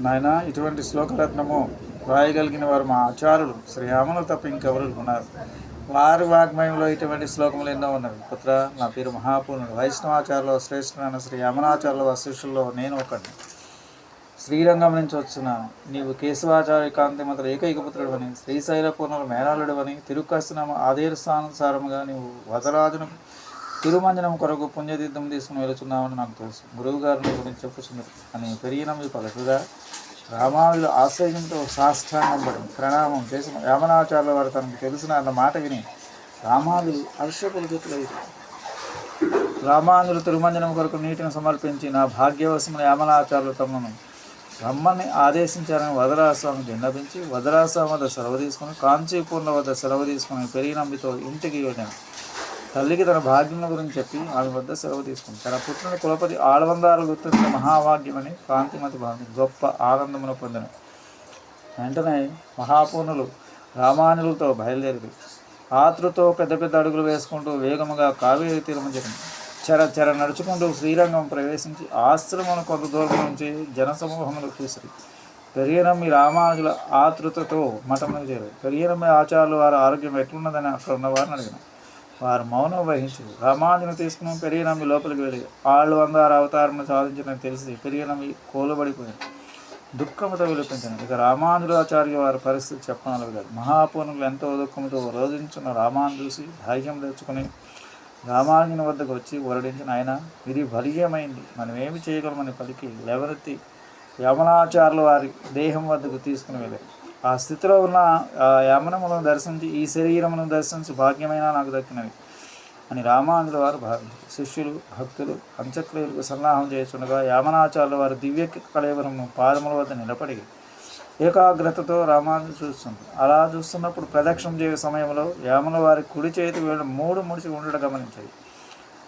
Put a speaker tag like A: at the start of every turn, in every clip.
A: నాయన ఇటువంటి శ్లోకరత్నము రాయగలిగిన వారు మా ఆచార్యులు. శ్రీరాములు తప్ప ఇంకెవరు ఉన్నారు. వారి వాగ్మయంలో ఇటువంటి శ్లోకములు ఎన్నో ఉన్నవి. పుత్ర నా పేరు మహాపూర్ణుడు. వైష్ణవాచార్యులు శ్రేష్ఠమైన శ్రీ అమరాచార్యుల శిష్యుల్లో నేను ఒకటి శ్రీరంగం నుంచి వచ్చిన నీవు కేశవాచార్య కాంతిమంతుడు ఏకైక పుత్రుడు అని శ్రీశైల పూర్ణుల మేనాళుడు అని తిరుక్కస్తునామ ఆదేశానుసారముగా నీవు వదరాజును తిరుమంజనం కొరకు పుణ్యతీర్థం తీసుకుని వెళుతున్నామని నాకు తెలుసు. గురువు గారిని గురించి చెప్పుచున్నారు అని పెరిగినవి పలుకుగా రామానుజులు ఆశ్రయంతో సాష్టాంగం పడి ప్రణామం చేసి యామనాచార్యుల వారు తనకు తెలిసిన అన్న మాట విని రామాలు హర్షపులకితులయ్యారు రామానుజులు తిరుమంజనం కొరకు నీటిని సమర్పించి నా భాగ్యవశమైన యామనాచార్యులు తమను రమ్మని ఆదేశించారని వదరాస్వామి విన్నపించి వదరాస్వామి వద్ద సెలవు తీసుకుని కాంచీపూర్ణ వద్ద సెలవు తీసుకుని పెరిగినంబితో ఇంటికి వెళ్ళాను. తల్లికి తన భాగ్యం గురించి చెప్పి ఆమె వద్ద సెలవు తీసుకుంది. తన పుత్రుని కులపతి ఆడవందాలు గుర్తించిన మహాభాగ్యమని కాంతిమతి భావించి గొప్ప ఆనందమును పొందిన వెంటనే మహాపూర్ణులు రామానులతో బయలుదేరి ఆతృతో పెద్ద పెద్ద అడుగులు వేసుకుంటూ వేగముగా కావేరి తీరము జరిగింది చెర చెర నడుచుకుంటూ శ్రీరంగం ప్రవేశించి ఆశ్రమను కొంత దూరం నుంచి జనసమూహములు చూసి పెరియనమ్మి రామానుజుల ఆతృతతో మఠములు చేరారు పెరియనమ్మి ఆచార్యులు వారి ఆరోగ్యం ఎట్లున్నదని అక్కడ ఉన్నవారిని వారిని వారు మౌనం వహించు. రామానుజుని తీసుకుని పెరియనమ్మి లోపలికి వెళ్ళి ఆళ్ళు వందారు అవతారమును సాధించిన తెలిసి పెరియనమ్మి కోలుబడిపోయింది దుఃఖముతో విలిపించాను. ఇక రామానుజాచార్య వారి పరిస్థితి చెప్పనలవి మహాపూర్ణులు ఎంతో దుఃఖంతో రోధించున్న రామాను చూసి ధైర్యం తెచ్చుకుని రామానుజుని వద్దకు వచ్చి వరడించిన ఆయన ఇది బలీయమైంది. మనం ఏమి చేయగలమని పలికి లేవనెత్తి యమనాచార్యుల వారి దేహం వద్దకు తీసుకుని వెళ్ళారు. ఆ స్థితిలో ఉన్న ఆ యమనములను దర్శించి ఈ శరీరమును దర్శించి భాగ్యమైన నాకు దక్కినవి. అని రామానుజుల వారు భావించారు శిష్యులు భక్తులు అంత్యక్రియలకు సన్నాహం చేస్తుండగా యామనాచార్యుల వారి దివ్య కళేవరము పాదముల వద్ద నిలబడి ఏకాగ్రతతో రామానుజు చూస్తుంది అలా చూస్తున్నప్పుడు ప్రదక్షిణం చేయ సమయంలో యామల వారి కుడి చేతి వేళ్ళు మూడు ముడిచి ఉండడం గమనించాయి.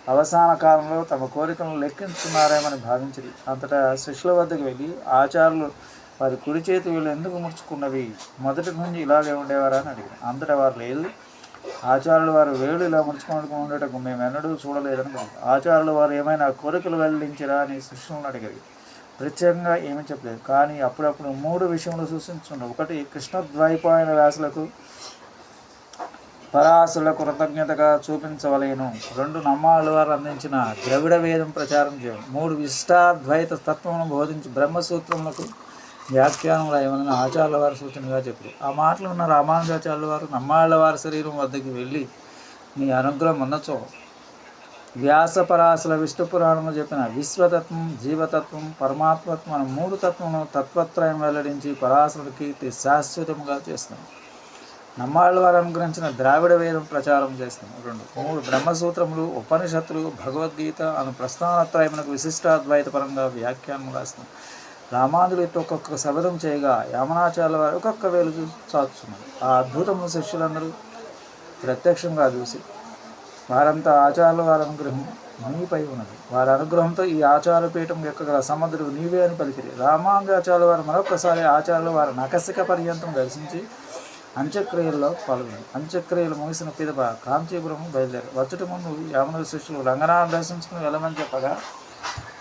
A: అవసాన కాలంలో తమ కోరికలను లెక్కించున్నారేమని భావించింది అంతటా శిష్యుల వద్దకు వెళ్ళి ఆచార్యులు వారి కుడి చేతి వీళ్ళు ఎందుకు ముడుచుకున్నవి? మొదటి నుంచి ఇలాగే ఉండేవారా అని అడిగారు అంతటా వారు లేదు. ఆచార్యులు వారు వేలు ఇలా ముడుచుకొని ఉండటకు మేము ఎన్నడూ చూడలేదని ఆచార్యులు వారు ఏమైనా కోరికలు వెల్లించరా అని శిష్యులను అడిగారు. ప్రత్యేకంగా ఏమీ చెప్పలేదు. కానీ అప్పుడప్పుడు మూడు విషయంలో సూచించుండే. ఒకటి కృష్ణద్వైపాయన వ్యాసులకు పరాశుల కృతజ్ఞతగా చూపించవలేను. రెండు నమ్మాల వారు అందించిన ద్రవిడ వేదం ప్రచారం చేయడం. మూడు విష్టాద్వైత తత్వమును బోధించి బ్రహ్మసూత్రములకు వ్యాఖ్యానంలో ఏమైనా ఆచార్యుల వారి సూచనగా చెప్పారు ఆ మాటలు ఉన్న రామానుజాచార్యుల వారు నమ్మాళ్ళ వారి శరీరం వద్దకు వెళ్ళి నీ అనుగ్రహం ఉన్నచో. వ్యాసపరాశుల విష్ణు పురాణంలో చెప్పిన విశ్వతత్వం జీవతత్వం పరమాత్మత్వం అనే మూడు తత్వములను తత్వత్రయం వెల్లడించి పరాశుల కీర్తి శాశ్వతముగా చేస్తున్నాం. నమ్మాళ్ళ వారు అనుగ్రహించిన ద్రావిడ వేదం ప్రచారం చేస్తాం రెండు మూడు బ్రహ్మసూత్రములు ఉపనిషత్తులు భగవద్గీత అను ప్రస్థానత్రయమునకు విశిష్టాద్వైతపరంగా వ్యాఖ్యానం రాస్తున్నాం. రామానులు ఒక్కొక్క శబదం చేయగా యామనాచార్య వారు ఒక్కొక్క వేలు చూ- చాచుతున్నారు. ఆ అద్భుతమైన శిష్యులందరూ ప్రత్యక్షంగా చూసి వారంతా ఆచార్యుల వారి అనుగ్రహం నీపై ఉన్నది. వారి అనుగ్రహంతో ఈ ఆచార పీఠం యొక్క గల సముద్రుడు నీవే అని పలికిరి. రామానుజాచార్యుల వారు మరొకసారి ఆచార్యుల వారి నకసిక పర్యంతం దర్శించి అంత్యక్రియల్లో పాల్గొంది అంత్యక్రియలు ముగిసిన పిదప కాంచీపురం బయలుదేరి వచ్చట ముందు యామన శిష్యులు రంగనాథం దర్శించుకుని వెళ్ళమని చెప్పగా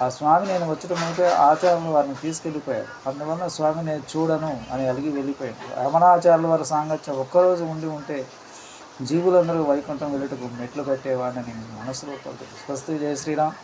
A: ఆ స్వామి నేను వచ్చటం ముందే ఆచార్యులు వారిని తీసుకెళ్ళిపోయారు అందువల్ల స్వామి నేను చూడను అని అలిగి వెళ్ళిపోయాడు రమణాచార్యుల వారి సాంగత్యం ఒక్కరోజు ఉండి ఉంటే జీవులందరూ వైకుంఠం వెళ్ళటకు మెట్లు కట్టేవాడిని మనసులో పలుకుతుంది స్వస్తి జయ శ్రీరామ్.